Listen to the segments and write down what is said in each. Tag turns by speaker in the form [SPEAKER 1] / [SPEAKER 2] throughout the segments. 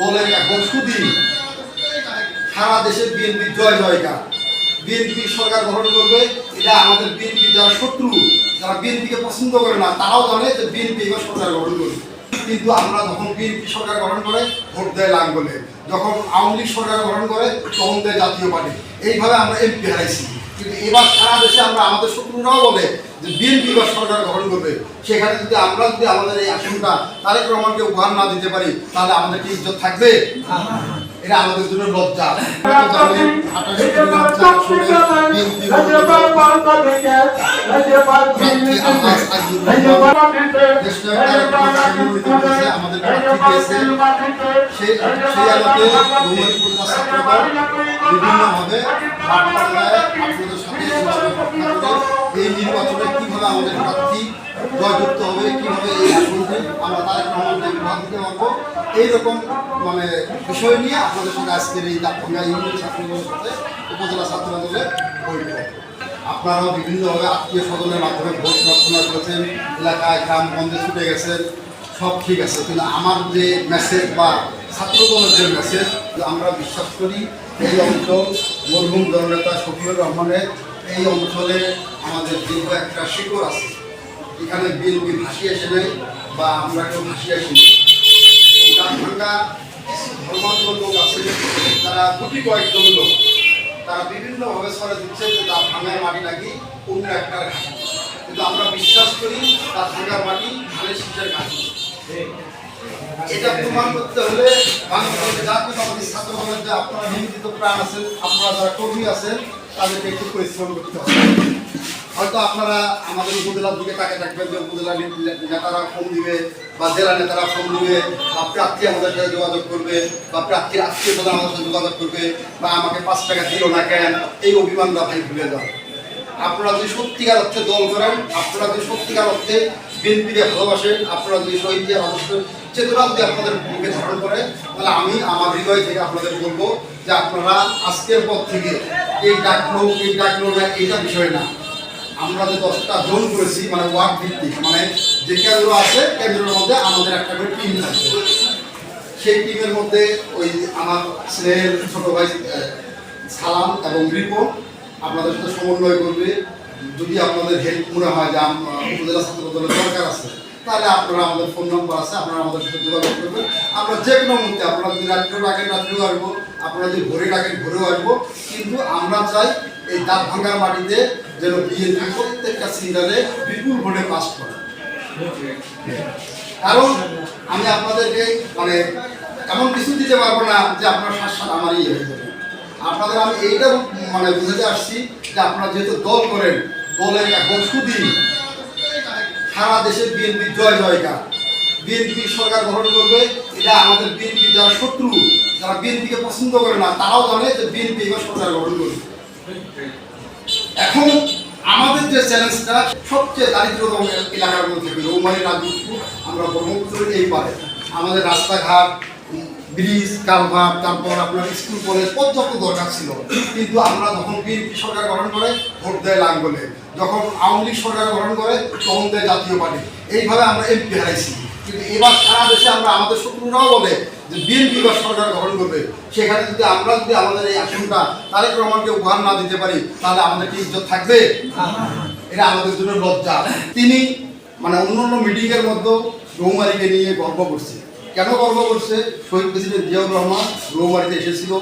[SPEAKER 1] দলের এখন সুদিন সারা দেশে বিএনপি জয় জয়কার। বিএনপি সরকার গঠন করবে, এটা আমাদের বিএনপি যারা শত্রু, যারা বিএনপিকে পছন্দ করে না, তারাও জানে যে বিএনপি এবার সরকার গঠন করবে। কিন্তু আমরা যখন বিএনপি সরকার গঠন করে, ভোট দেয় লাঙ্গলে। যখন আওয়ামী লীগ সরকার গঠন করে, তখন দেয় জাতীয় পার্টি। এইভাবে আমরা এমপি হারাইছি। কিন্তু এবার সারা দেশে আমরা আমাদের শত্রুরাও বলে যে বিএনপি বা সরকার গঠন করবে। সেখানে যদি আমরা যদি আমাদের এই আসনটা তারেক রহমানকে উপহার না দিতে পারি, তাহলে আমাদের কি ইজ্জত থাকবে? এটা আমাদের জন্য লজ্জা। বিভিন্নভাবে আপনাদের সাথে এই নির্বাচনে কীভাবে আমাদের প্রার্থী জয়যুক্ত হবে, কীভাবে এই আসনটি আমরা তারেক রহমানকে উপহার দিতে পারব এইরকম মানে বিষয় নিয়ে আপনাদের সঙ্গে আজকের এই দাপঙ্গা ইউনিয়ন ছাত্রদলের সাথে উপজেলা ছাত্রদলের বৈঠক। আপনারাও বিভিন্নভাবে আত্মীয় স্বজনের মাধ্যমে ভোট প্রার্থনা করেছেন, এলাকায় গ্রাম গঞ্জে ছুটে গেছেন, সব ঠিক আছে, কিন্তু আমার যে মেসেজ বা ছাত্রদলের যে মেসেজ আমরা বিশ্বাস করি, এই অঞ্চল মরহুম জননেতা শফিউর রহমানের এই অঞ্চলে আমাদের দীর্ঘ একটা শিকড় আছে। এখানে বিএনপি ভাসিয়ে এসে নেই বা আমরা কেউ ভাসিয়ে আসি ধর্মান্তর লোক আছে, তারা গুটি কয়েকজন লোক। তারা বিভিন্নভাবে সরে দিচ্ছে যে তার ভাঙার মাটি নাকি অন্য একটা ঘাটি। কিন্তু আমরা বিশ্বাস করি তার ভাঙার মাটি ধানের শীতের ঘাটি। এটা প্রমাণ করতে হলে বাংলাদেশে জাতীয় আমাদের ছাত্র যে আপনারা নিয়োজিত প্রাণ আছেন, আপনারা যারা কর্মী আছেন তাদেরকে একটু পরিশ্রম করতে হবে। হয়তো আপনারা আমাদের উপজেলার দিকে তাকে থাকবেন যে উপজেলা নেতারা ফোন দিবে বা জেলা নেতারা ফোন দিবে বা প্রার্থী আমাদের সাথে যোগাযোগ করবে বা প্রার্থীর আত্মীয় স্বজন আমাদের সাথে যোগাযোগ করবে বা আমাকে পাঁচ টাকা দিল না কেন, এই অভিমানটা ভাই ভুলে যাও। আপনারা যদি সত্যিকার অর্থে দল করেন, আপনারা যদি সত্যিকার অর্থে বিএনপিকে ভালোবাসেন আপনারা যদি শহীদ অবশ্য চেতনা যদি আপনাদের বুকে ধারণ করে, তাহলে আমি আমার হৃদয় থেকে আপনাদের বলব যে আপনারা আজকের পর থেকে এই ডাকলো এই ডাকলো না, এইটা বিষয় না। আমরা যে দশটা জোন করেছি মানে ওয়ার্ড ভিত্তিক মানে যে কেন্দ্র আছে কেন্দ্রের মধ্যে আমাদের একটা করে টিম থাকবে। সেই টিমের মধ্যে ওই আমার স্নেহের ছোট ভাই সালাম এবং রিপন আপনাদের সাথে সমন্বয় করবে। যদি আপনাদের হেল্প মনে হয় যে উপজেলা ছাত্র দরকার আছে, তাহলে আপনারা আমাদের ফোন নম্বর আছে, আপনারা আমাদের সাথে যোগাযোগ করবেন। আমরা যে কোনো মুহূর্তে, আপনারা যদি রাত্রেও ডাকেন রাত্রেও আসব। আপনারা যদি ভোরে ডাকেন ভোরেও আসব, কিন্তু আমরা চাই এই দাঁত ভাঙ্গার মাটিতে যেন বিএনপি প্রত্যেকটা সিঙ্গারে বিপুল ভোটে পাস করে। কারণ আমি আপনাদেরকে মানে এমন কিছু দিতে পারব না যে আপনার সাত আমারই হয়ে যাবে। আপনাদের আমি এইটা মানে বুঝাতে আসছি যে আপনারা যেহেতু দল করেন, দলের এখন সুদিন সারা দেশে বিএনপি জয় জয়কার বিএনপি সরকার গঠন করবে এটা আমাদের বিএনপি যারা শত্রু, যারা বিএনপিকে পছন্দ করে না, তারাও জানে যে বিএনপি এবার সরকার গঠন করবে। এখন আমাদের যে চ্যালেঞ্জটা সবচেয়ে দারিদ্রতম এলাকার মধ্যে রৌমারি রাজপুর আমরা ব্রহ্মপুত্রের এই পারে আমাদের রাস্তাঘাট, ব্রিজ, কালভার্ট, তারপর আপনার স্কুল, কলেজ, পর্যাপ্ত দরকার ছিল। কিন্তু আমরা যখন বিএনপি সরকার গঠন করে, ভোট দেয় লাঙ্গলে। যখন আওয়ামী লীগ সরকার গঠন করে, তখন দেয় জাতীয় পার্টি। এইভাবে আমরা এমপি হারাইছি। কিন্তু এবার সারা দেশে আমরা আমাদের শত্রুরাও বলে যে বিএনপি এবার সরকার গঠন করবে। সেখানে যদি আমরা যদি আমাদের এই আসনটা তারেক রহমানকে উপহার না দিতে পারি, তাহলে আমাদের কি ইজ্জত থাকবে? এটা আমাদের জন্য লজ্জা। তিনি মানে অন্য অন্য মিটিং এর মধ্যে রৌমারিকে নিয়ে গর্ব করছে। কেন গর্ব করছে? শহীদ প্রেসিডেন্ট জিয়াউর রহমান রৌমারিতে এসেছিল।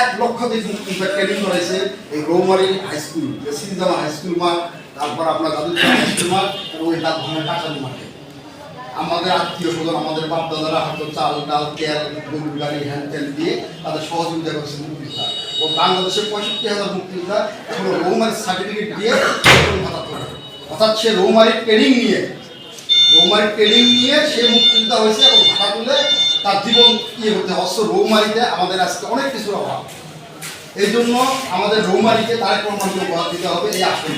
[SPEAKER 1] এক লক্ষ দিন ট্রেনিং করেছে এই Roumari high school Sinjama high মাঠ তারপর আপনার দাদুর হাই স্কুল মাঠ এবং এই ভাঙা কাঁচালি মাঠে আমাদের আত্মীয় স্বজন, আমাদের বাপ দাদারা হয়তো চাল, ডাল, তেল গরু গাড়ি হ্যান ত্যান দিয়ে তাদের সহযোগিতা করছে মুক্তিযোদ্ধা। ও বাংলাদেশের পঁয়ষট্টি হাজার মুক্তিযোদ্ধা এখন রৌমারি সার্টিফিকেট দিয়ে অর্থাৎ সে রৌমারি ট্রেনিং নিয়ে, রৌমারি ট্রেনিং নিয়ে সে মুক্তিযোদ্ধা হয়েছে এবং ভাতা তুলে তার জীবন ইয়ে হয় অবশ্য রৌমারিতে আমাদের আজকে অনেক কিছুর অভাব। এই জন্য আমাদের রৌমারিকে রহমানকে উপহার দিতে হবে, এই আসন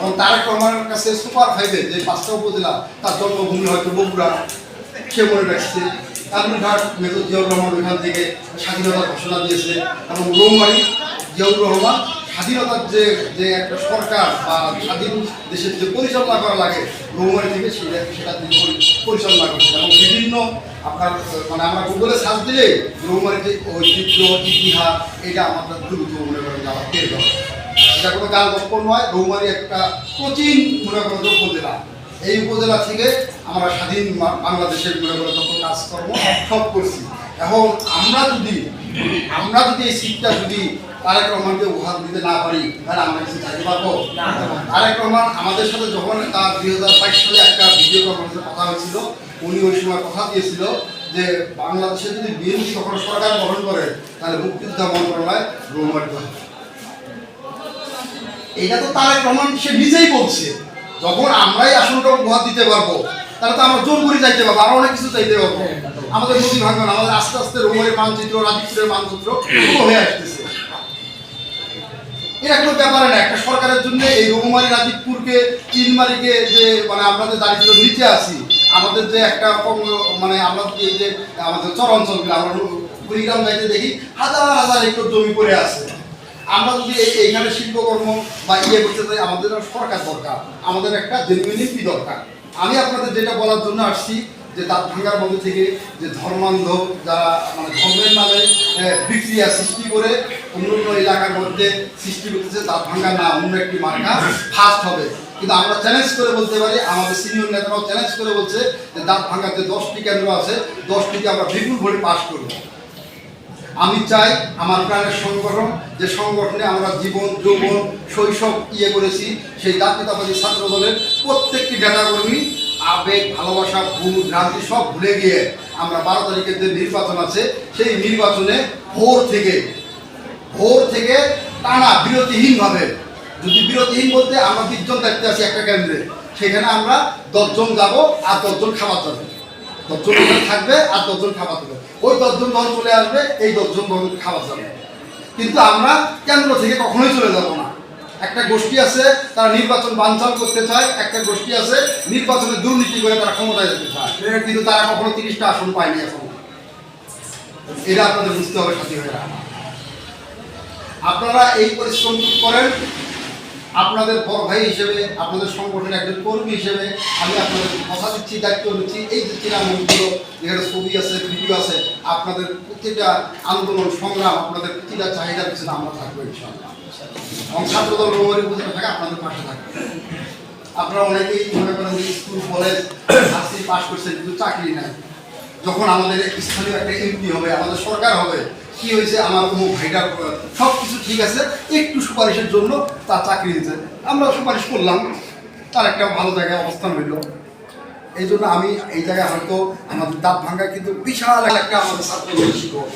[SPEAKER 1] এবং তারেক রহমানের কাছে সুপার ফাইভে যে পাঁচটা উপজেলা, তার জন্মভূমি হয়তো বগুড়া, সে মনে রাখছে। কালুরঘাট মেজর জিয়াউর রহমান ওইখান থেকে স্বাধীনতার ঘোষণা দিয়েছে এবং রৌমারি জিয়াউর রহমান স্বাধীনতার যে যে একটা সরকার বা স্বাধীন দেশের যে পরিচালনা করা লাগে রৌমারি থেকে সেটা সেটা তিনি পরিচালনা করছেন। এবং বিভিন্ন আপনার মানে আমরা গুগলে সার্চ দিলে রৌমারির যে ঐতিহ্য, ইতিহাস, এটা আমাদের দ্রুত মনে করেন আমরা পেয়ে যাব। এটা কোনো গান গল্প নয় রৌমারি একটা প্রাচীন মনে করেন যে উপজেলা এই উপজেলা থেকে আমরা স্বাধীন বাংলাদেশের মনে করেন যত কাজকর্ম সব করছি। এখন আমরা যদি আমরা যদি এই সিটটা যদি তারেক রহমানকে উপহার দিতে না পারি তাহলে আমরা কিছু চাইতে পারব? তারেক রহমান আমাদের সাথে যখন তার দুই হাজার বাইশ সালে একটা ভিডিও কনফারেন্সে কথা হয়েছিল উনি ওই সময় কথা দিয়েছিল যে বাংলাদেশে যদি বিএনপি সকল সরকার গঠন করে তাহলে মুক্তিযোদ্ধা মন্ত্রণালয় রোমারিত হবে এটা তো তারেক রহমান সে নিজেই বলছে। যখন আমরাই আসনটা উপহার দিতে পারব, তাহলে তো আমরা জোর করে যাইতে পারব, আরও অনেক কিছু চাইতে পারব। আমাদের নদী ভাঙন, আমাদের আস্তে আস্তে রোমারের মানচিত্র রাজীবের মানচিত্র হয়ে আসতেছে। এরা কোনো ব্যাপারে না, একটা সরকারের জন্য এই রৌমারি রাজীবপুরকে চিনমারিকে যে মানে আমাদের দারিদ্র নিচে আছি, আমাদের যে একটা মানে আমরা যে যে আমাদের চর অঞ্চলগুলো, আমরা কুড়িগ্রাম যাইতে দেখি, হাজার হাজার একর জমি পড়ে আছে। আমরা যদি এই এইখানে শিল্পকর্ম বা ইয়ে করতে চাই আমাদের সরকার দরকার, আমাদের একটা জেনুইনিটি দরকার। আমি আপনাদের যেটা বলার জন্য আসছি, যে দাঁত ভাঙ্গার মধ্যে থেকে যে ধর্মান্ধ যারা মানে ধর্মের নামে বিক্রিয়া সৃষ্টি করে অন্য অন্য এলাকার মধ্যে সৃষ্টি করতেছে, দাঁত ভাঙ্গা না, অন্য একটি মার্কা ফার্স্ট হবে। কিন্তু আমরা চ্যালেঞ্জ করে বলতে পারি, আমাদের সিনিয়র নেতারাও চ্যালেঞ্জ করে বলছে যে দাঁত ভাঙ্গার যে দশটি কেন্দ্র আছে, দশটিকে আমরা বিপুল ভোটে পাশ করব। আমি চাই আমার প্রাণের সংগঠন, যে সংগঠনে আমরা জীবন, যৌবন, শৈশব ইয়ে করেছি, সেই জাতীয়তাবাদী ছাত্র দলের প্রত্যেকটি নেতাকর্মী, আবেগ, ভালোবাসা ভুল ভ্রান্তি সব ভুলে গিয়ে আমরা বারো তারিখের যে নির্বাচন আছে, সেই নির্বাচনে ভোর থেকে ভোর থেকে টানা বিরতিহীনভাবে, যদি বিরতিহীন বলতে আমরা বিশজন দেখতে আছি একটা কেন্দ্রে, সেখানে আমরা দশজন যাব আর দশজন খাবার যাবে দশজন থাকবে আর দশজন খাবার দেবে। ওই দশজন দল চলে আসবে, এই দশজন দল খাবার যাবে। কিন্তু আমরা কেন্দ্র থেকে কখনোই চলে যাব না। একটা গোষ্ঠী আছে, তারা নির্বাচন বানচাল করতে চায়, একটা গোষ্ঠী আছে, নির্বাচনে দুর্নীতি করে তারা ক্ষমতায় যেতে চায়। কিন্তু তারা কখনো তিরিশটা আসন পায়নি এখন। এটা আপনাদের বুঝতে হবে, সাথী ভাইরা আপনারা এই পরিশ্রম করেন আপনাদের বড় ভাই হিসেবে, আপনাদের সংগঠনের একজন কর্মী হিসেবে আমি আপনাদের কথা দিচ্ছি, দায়িত্ব নিচ্ছি। এই যে তৃণমূলগুলো, যেখানে ছবি আছে, ভিডিও আছে, আপনাদের প্রতিটা আন্দোলন, সংগ্রাম, আপনাদের প্রতিটা চাহিদার পিছনে আমরা থাকব ইনশাআল্লাহ। এবং ছাত্রদল থাকে আপনাদের পাশে থাকবে। আপনারা অনেকেই মনে করেন যে স্কুল, কলেজ আর্সি পাস করছেন, কিন্তু চাকরি নাই। যখন আমাদের স্থানীয় একটা এমপি হবে, আমাদের সরকার হবে কি হয়েছে, আমার অমুক ভাইটা সব কিছু ঠিক আছে, একটু সুপারিশের জন্য তার চাকরি দিতে আমরা সুপারিশ করলাম, তার একটা ভালো জায়গায় অবস্থান হইল। এই জন্য আমি এই জায়গায় হয়তো আমাদের দাঁত ভাঙ্গা কিন্তু বিশাল একটা আমাদের ছাত্র শিক্ষক